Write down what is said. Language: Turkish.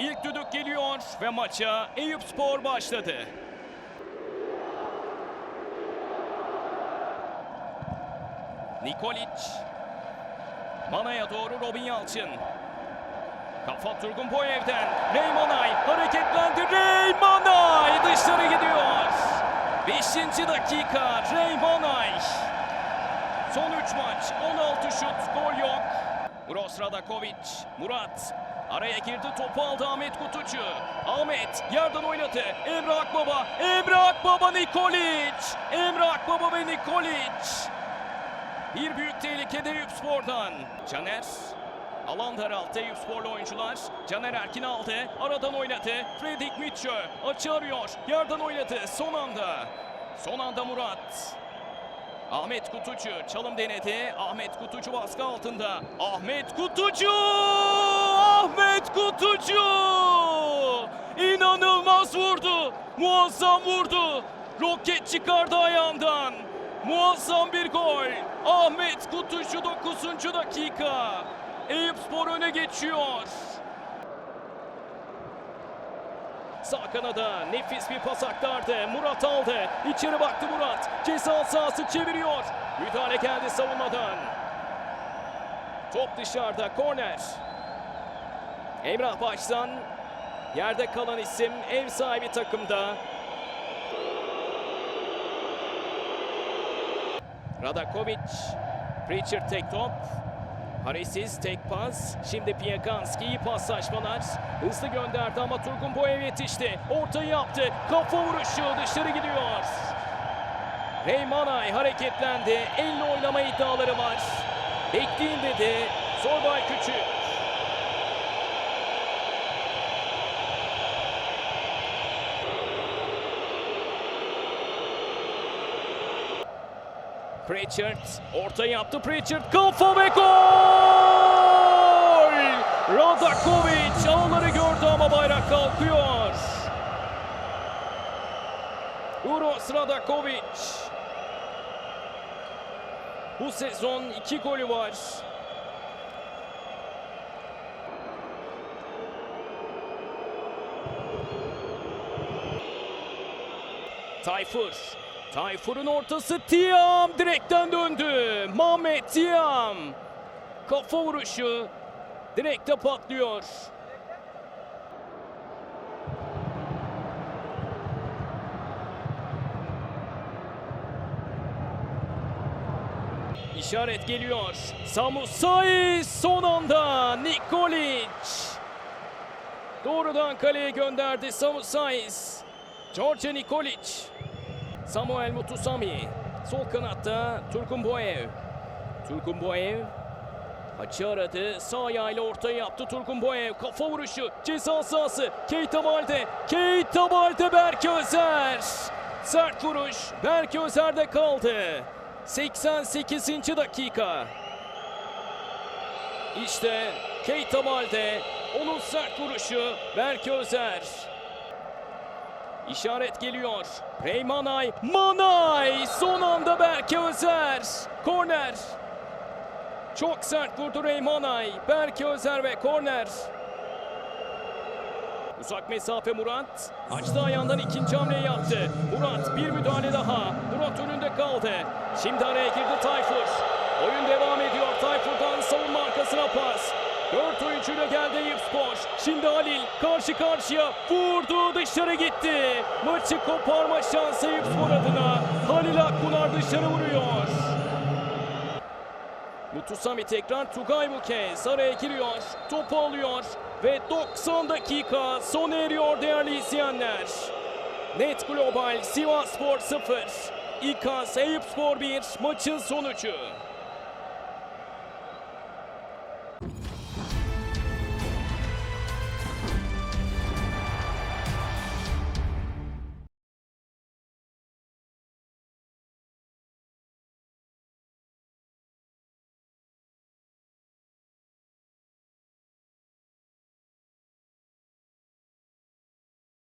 İlk düdük geliyor ve maça Eyüp Spor başladı. Nikolic. Mana'ya doğru Robin Yalçın. Kafa Turgun Boyev'den. Reymanay hareketlendi. Reymanay dışarı gidiyor. 5. dakika Reymanay. Son 3 maç 16 şut gol yok. Uros Radakovic. Murat araya girdi topu aldı Ahmet Kutucu. Ahmet yerden oynadı. Emre Akbaba. Emre Akbaba Nikolic. Emre Akbaba ve Nikolic. Bir büyük tehlikede Eyüp Spor'dan. Caner Alan daralttı Eyüp Sporlu oyuncular. Caner Erkin aldı. Aradan oynadı. Fredrik Mitchell açı arıyor. Yerden oynadı. Son anda. Son anda Murat. Ahmet Kutucu çalım denedi. Ahmet Kutucu baskı altında. Ahmet Kutucu! Ahmet Kutucu! İnanılmaz vurdu. Muazzam vurdu. Roket çıkardı ayağından. Muazzam bir gol. Ahmet Kutucu 9. dakika. Eyüp Spor öne geçiyor. Sağ kanada nefis bir pas aktardı. Murat aldı. İçeri baktı Murat. Ceza sahası çeviriyor. Müdahale geldi savunmadan. Top dışarıda. Korner. Emrah Başsan. Yerde kalan isim ev sahibi takımda. Radakovic. Preacher tek top. Haresiz tek pas. Şimdi Piyakanski iyi paslaşmalar. Hızlı gönderdi ama Turgun Boyev yetişti. Ortayı yaptı. Kafa vuruşu dışarı gidiyor. Reymanay hareketlendi. Elle oynama iddiaları var. Bekleyin dedi. Zorbay Küçük. Pritchard orta yaptı Pritchard kafa ve gol! Radakovic ağları gördü ama bayrak kalkıyor. Uros Radakovic. Bu sezon iki golü var. Tayfur. Tayfur'un ortası Tiam direkten döndü. Mehmet Tiam. Kafa vuruşu direkte patlıyor. İşaret geliyor. Samu Saiz son anda Nikolic. Doğrudan kaleye gönderdi Samu Saiz. George Nikolic. Samuel Mutusami. Sol kanatta Turgun Boyev. Turgun Boyev açı aradı. Sağ ayağıyla ortaya yaptı Turgun Boyev. Kafa vuruşu. Ceza sahası. Keita Balde. Keita Balde Berk Özer. Sert vuruş. Berk Özer'de kaldı. 88. dakika. İşte Keita Balde. Onun sert vuruşu. Berk Özer. İşaret geliyor. Reymanay, Manay son anda Berke Özer. Korner. Çok sert vurdu Reymanay. Berke Özer ve korner. Uzak mesafe Murat. Açtı ayağından ikinci hamleyi yaptı. Murat bir müdahale daha. Murat önünde kaldı. Şimdi araya girdi Tayfur. Oyun devam ediyor. Tayfur'dan. Dört oyuncuyla geldi Eyüp Spor. Şimdi Halil karşı karşıya vurdu dışarı gitti. Maçı koparma şansı Eyüp Spor adına. Halil Akbunar dışarı vuruyor. Mutusami tekrar Tugay bu kez araya giriyor. Topu alıyor ve 90 dakika sona eriyor değerli izleyenler. Net Global Sivas Spor 0. İKAS Eyüp Spor 1 maçın sonucu.